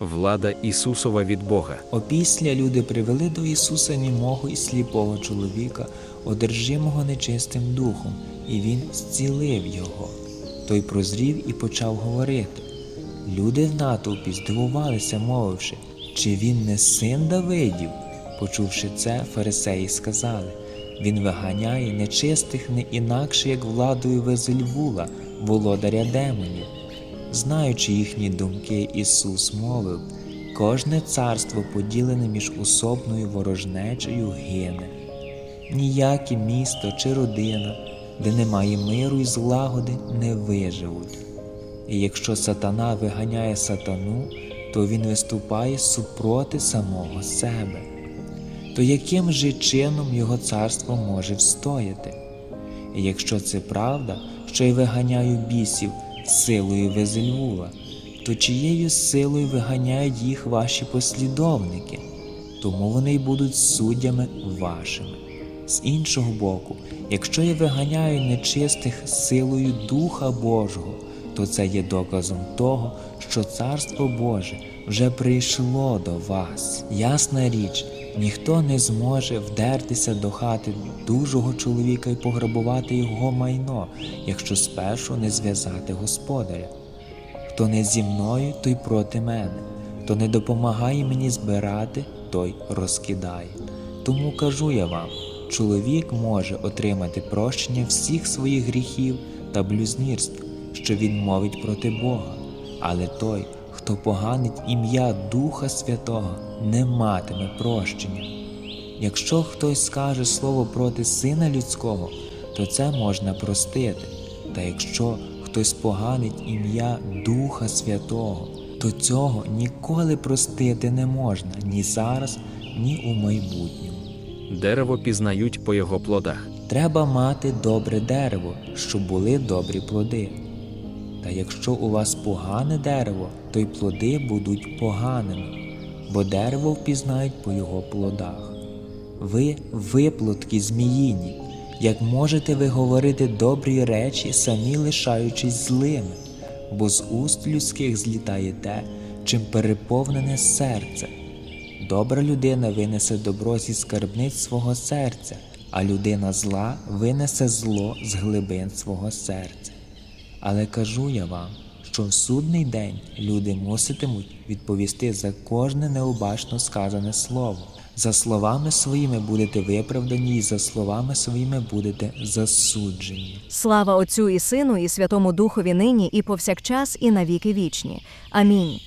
Влада Ісусова від Бога. Опісля люди привели до Ісуса німого і сліпого чоловіка, одержимого нечистим духом, і Він зцілив його. Той прозрів і почав говорити. Люди в натовпі здивувалися, мовивши, чи він не син Давидів? Почувши це, фарисеї сказали Він виганяє нечистих не інакше, як владою Везельвула, володаря демонів. Знаючи їхні думки, Ісус мовив: кожне царство, поділене між особною ворожнечею, гине. Ніяке місто чи родина, де немає миру і злагоди, не виживуть. І якщо сатана виганяє сатану, то він виступає супроти самого себе. То яким же чином його царство може встояти? І якщо це правда, що я виганяю бісів силою Везельвула, то чиєю силою виганяють їх ваші послідовники, тому вони й будуть суддями вашими. З іншого боку, якщо я виганяю нечистих силою Духа Божого, то це є доказом того, що Царство Боже вже прийшло до вас. Ясна річ, ніхто не зможе вдертися до хати дужого чоловіка і пограбувати його майно, якщо спершу не зв'язати господаря. Хто не зі мною, той проти мене, хто не допомагає мені збирати, той розкидає. Тому кажу я вам, чоловік може отримати прощення всіх своїх гріхів та блюзнірств, що він мовить проти Бога, але той, хто поганить ім'я Духа Святого, не матиме прощення. Якщо хтось скаже слово проти Сина Людського, то це можна простити. Та якщо хтось поганить ім'я Духа Святого, то цього ніколи простити не можна ні зараз, ні у майбутньому. Дерево пізнають по його плодах. Треба мати добре дерево, щоб були добрі плоди. Та якщо у вас погане дерево, то й плоди будуть поганими, бо дерево впізнають по його плодах. Ви виплотки зміїні, як можете ви говорити добрі речі, самі лишаючись злими, бо з уст людських злітає те, чим переповнене серце. Добра людина винесе добро зі скарбниць свого серця, а людина зла винесе зло з глибин свого серця. Але кажу я вам, що в судний день люди муситимуть відповісти за кожне необачно сказане слово. За словами своїми будете виправдані, і за словами своїми будете засуджені. Слава Отцю і Сину, і Святому Духові нині, і повсякчас, і навіки вічні. Амінь.